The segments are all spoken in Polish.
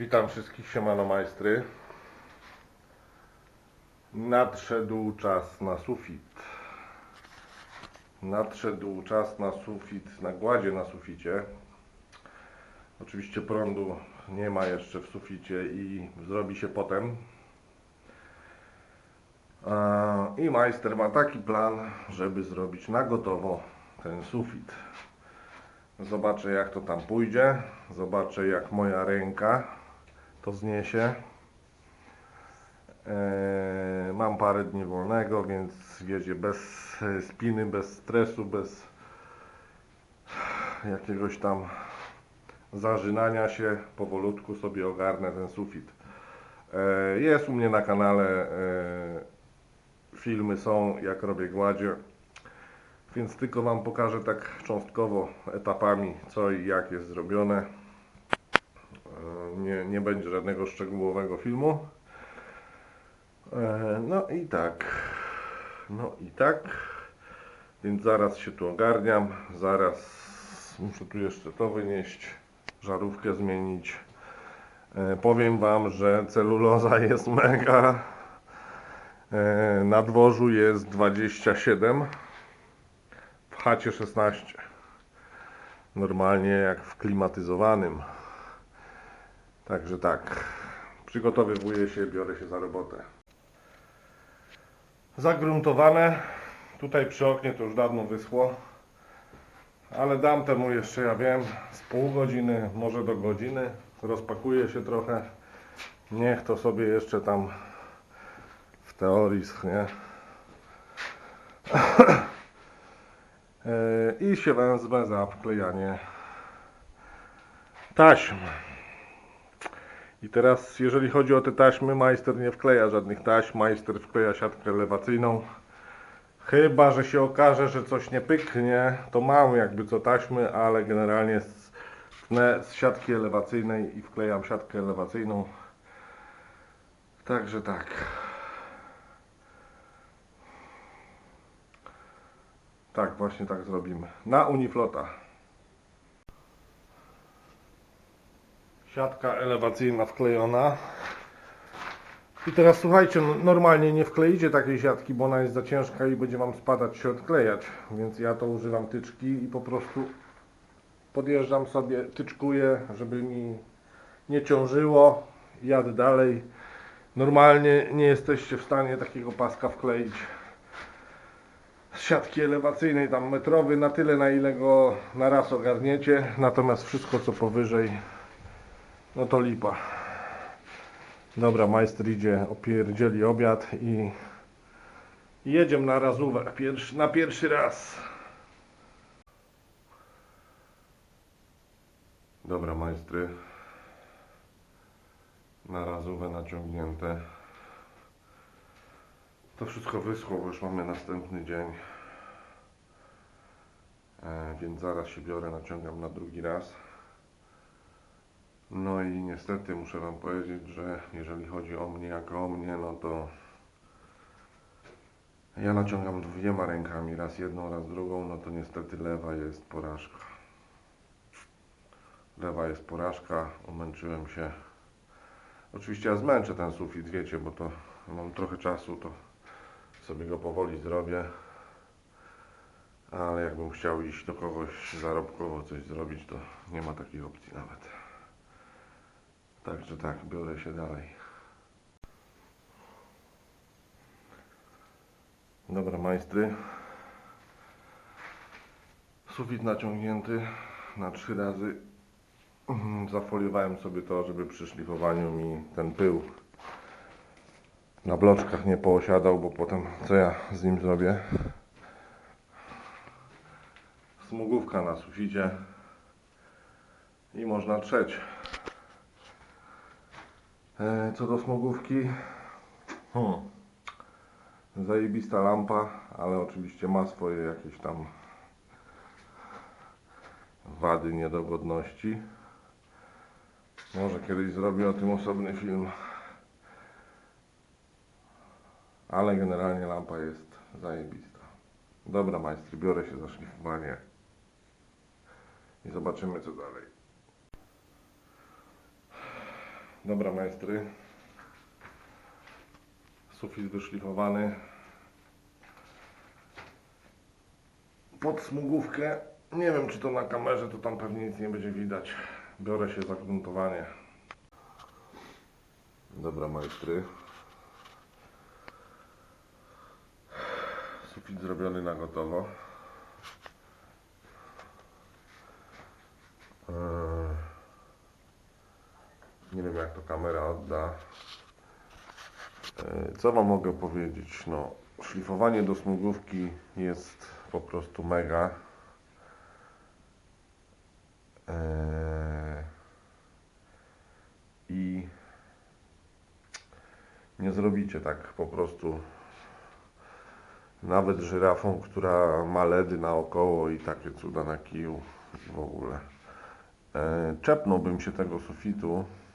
Witam wszystkich, siemano majstry. Nadszedł czas na sufit. Nadszedł czas na sufit, na gładzie na suficie. Oczywiście prądu nie ma jeszcze w suficie i zrobi się potem. I majster ma taki plan, żeby zrobić na gotowo ten sufit. Zobaczę jak to tam pójdzie. Zobaczę jak moja ręka to zniesie. Eee, mam parę dni wolnego, więc wiecie, bez e, spiny, bez stresu, bez jakiegoś tam zażynania się, powolutku sobie ogarnę ten sufit. Eee, jest u mnie na kanale filmy są jak robię gładzie. Więc tylko Wam pokażę tak cząstkowo, etapami, co i jak jest zrobione. Nie, nie będzie żadnego szczegółowego filmu. E, No i tak. No i tak. Więc zaraz się tu ogarniam. Zaraz muszę tu jeszcze to wynieść, żarówkę zmienić. E, Powiem Wam, że celuloza jest mega. E, Na dworzu jest 27 w chacie 16. Normalnie jak w klimatyzowanym. Także tak. Przygotowywuję się, biorę się za robotę. Zagruntowane. Tutaj przy oknie to już dawno wyschło. Ale dam temu jeszcze, ja wiem, z pół godziny, może do godziny. Rozpakuję się trochę. Niech to sobie jeszcze tam w teorii schnie. E, i się wezmę za wklejanie taśm. I teraz, jeżeli chodzi o te taśmy, majster nie wkleja żadnych taśm, majster wkleja siatkę elewacyjną. Chyba, że się okaże, że coś nie pyknie, to mam jakby co taśmy, ale generalnie tnę z siatki elewacyjnej i wklejam siatkę elewacyjną. Także tak. Tak, właśnie tak zrobimy. Na Uniflota. Siatka elewacyjna wklejona. I teraz słuchajcie, no, normalnie nie wkleicie takiej siatki, bo ona jest za ciężka i będzie Wam spadać się odklejać. Więc ja to używam tyczki i po prostu podjeżdżam sobie, tyczkuję, żeby mi nie ciążyło. Jadę dalej. Normalnie nie jesteście w stanie takiego paska wkleić z siatki elewacyjnej, tam metrowy, na tyle na ile go na raz ogarniecie, natomiast wszystko co powyżej, no to lipa. Dobra, majster idzie, opierdzieli obiad i jedziemy na razówę, pierwszy, na pierwszy raz. Dobra, majstry, na razówę naciągnięte. To wszystko wyschło, bo już mamy następny dzień. E, więc zaraz się biorę, naciągam na drugi raz. No i niestety muszę Wam powiedzieć, że jeżeli chodzi o mnie jako o mnie, no to ja naciągam dwiema rękami, raz jedną, raz drugą, no to niestety lewa jest porażka. Lewa jest porażka, umęczyłem się. Oczywiście ja zmęczę ten sufit, wiecie, bo to mam trochę czasu, to sobie go powoli zrobię. Ale jakbym chciał iść do kogoś zarobkowo coś zrobić, to nie ma takiej opcji nawet. Także tak, biorę się dalej. Dobra, majstry. Sufit naciągnięty na trzy razy. Mhm, Zafoliowałem sobie to, żeby przy szlifowaniu mi ten pył na bloczkach nie poosiadał, bo potem co ja z nim zrobię? Smugówka na suficie i można trzeć. E, Co do smugówki, hmm. zajebista lampa, ale oczywiście ma swoje jakieś tam wady, niedogodności. Może kiedyś zrobię o tym osobny film. Ale generalnie lampa jest zajebista. Dobra majstry, biorę się za szlifowanie. I zobaczymy co dalej. Dobra majstry. Sufit wyszlifowany. Pod smugówkę. Nie wiem czy to na kamerze, to tam pewnie nic nie będzie widać. Biorę się za gruntowanie. Dobra majstry. Sufit zrobiony na gotowo. Nie wiem jak to kamera odda. Eee, Co Wam mogę powiedzieć? No, szlifowanie do smugówki jest po prostu mega. Eee, I nie zrobicie tak po prostu nawet żyrafą, która ma ledy naokoło i takie cuda na kiju w ogóle. E, czepnąłbym się tego sufitu, e,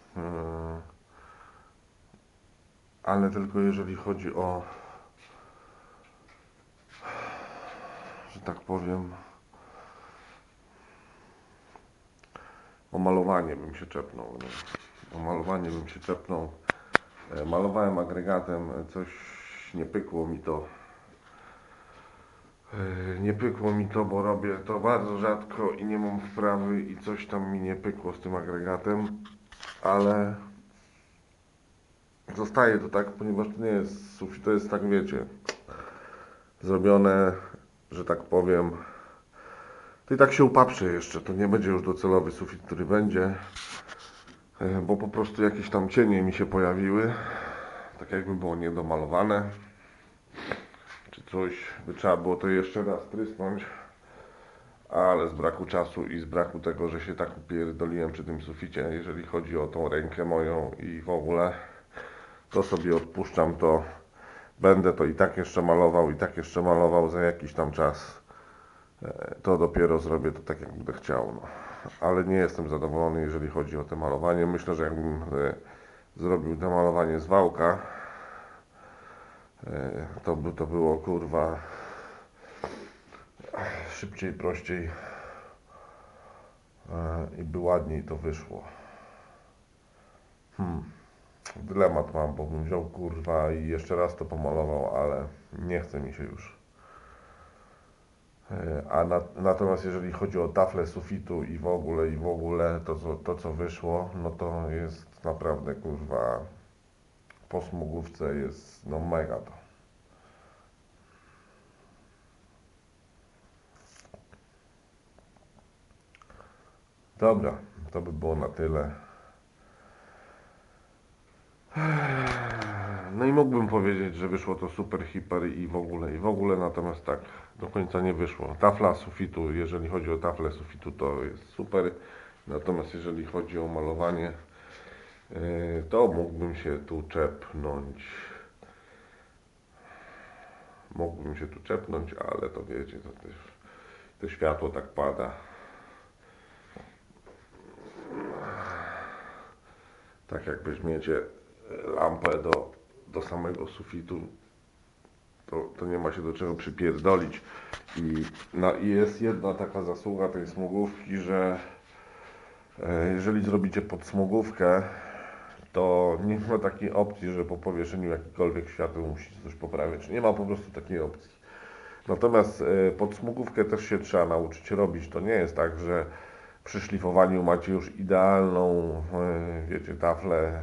ale tylko jeżeli chodzi o, że tak powiem, o malowanie bym się czepnął. No. O malowanie bym się czepnął. E, malowałem agregatem, e, coś nie pykło mi to. E, Nie pykło mi to, bo robię to bardzo rzadko i nie mam wprawy i coś tam mi nie pykło z tym agregatem, ale zostaje to tak, ponieważ to nie jest sufit, to jest tak wiecie, zrobione, że tak powiem, to i tak się upaprzy jeszcze, to nie będzie już docelowy sufit, który będzie, e, bo po prostu jakieś tam cienie mi się pojawiły, tak jakby było niedomalowane czy coś, by trzeba było to jeszcze raz trysnąć, ale z braku czasu i z braku tego, że się tak upierdoliłem przy tym suficie, jeżeli chodzi o tą rękę moją i w ogóle, to sobie odpuszczam to, będę to i tak jeszcze malował, i tak jeszcze malował za jakiś tam czas, E, to dopiero zrobię to tak, jak będę chciał, no. ale nie jestem zadowolony, jeżeli chodzi o to malowanie, myślę, że jakbym e, zrobił to malowanie z wałka, E, to by to było kurwa szybciej, prościej e, i by ładniej to wyszło. Hmm. Dylemat mam, bo bym wziął kurwa i jeszcze raz to pomalował, ale nie chce mi się już. E, A na, natomiast jeżeli chodzi o taflę sufitu i w ogóle i w ogóle to co, to co wyszło, no to jest naprawdę kurwa po smugówce jest no mega to. Dobra, to by było na tyle. No i mógłbym powiedzieć, że wyszło to super, hiper i w ogóle, i w ogóle, natomiast tak, do końca nie wyszło. Tafla sufitu, jeżeli chodzi o taflę sufitu, to jest super, natomiast jeżeli chodzi o malowanie, yy, to mógłbym się tu czepnąć. Mógłbym się tu czepnąć, ale to wiecie, to też, to światło tak pada. Tak jak weźmiecie lampę do, do samego sufitu, to, to nie ma się do czego przypierdolić. I, no, I jest jedna taka zasługa tej smugówki, że e, jeżeli zrobicie podsmugówkę, to nie ma takiej opcji, że po powieszeniu jakikolwiek światło musicie coś poprawiać. Nie ma po prostu takiej opcji. Natomiast e, podsmugówkę też się trzeba nauczyć robić. To nie jest tak, że przy szlifowaniu macie już idealną, e, wiecie, taflę e,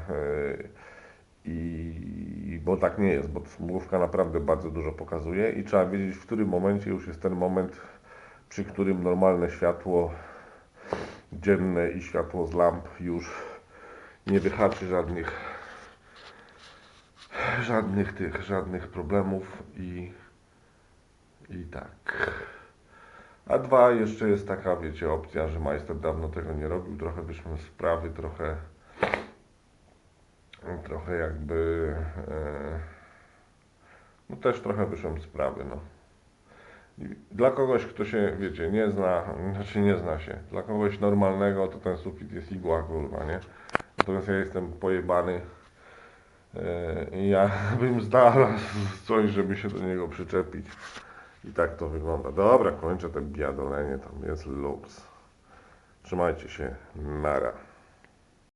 i bo tak nie jest, bo smugówka naprawdę bardzo dużo pokazuje i trzeba wiedzieć, w którym momencie już jest ten moment, przy którym normalne światło dzienne i światło z lamp już nie wyhaczy żadnych żadnych tych, żadnych problemów i i tak. A dwa, jeszcze jest taka, wiecie, opcja, że majster dawno tego nie robił, trochę wyszły sprawy, trochę trochę jakby e, no też trochę wyszłem z sprawy, no. Dla kogoś, kto się, wiecie, nie zna, znaczy nie zna się, dla kogoś normalnego to ten sufit jest igła, kurwa, nie? Natomiast ja jestem pojebany e, ja bym znalazł coś, żeby się do niego przyczepić. I tak to wygląda. Dobra, kończę te biadolenie, tam jest luks. Trzymajcie się, nara.